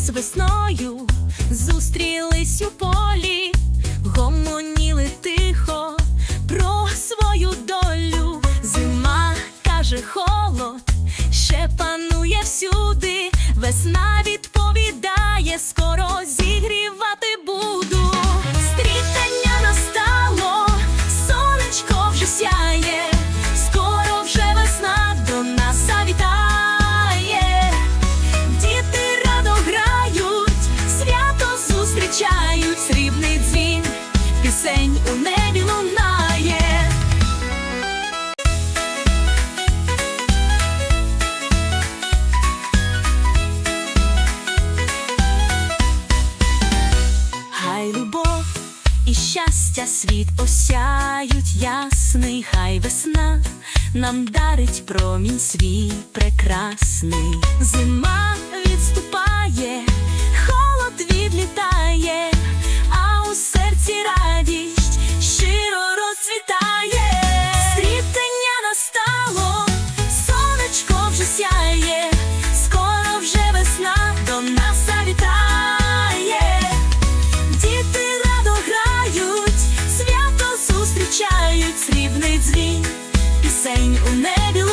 із весною зустрілись у полі, гомоніли тихо про свою долю. Зима каже холод, ще панує всюди, весна відповідає скоро. і щастя світ осяють ясний, хай весна нам дарить промінь свій прекрасний зима. дзвін, пісень у небі.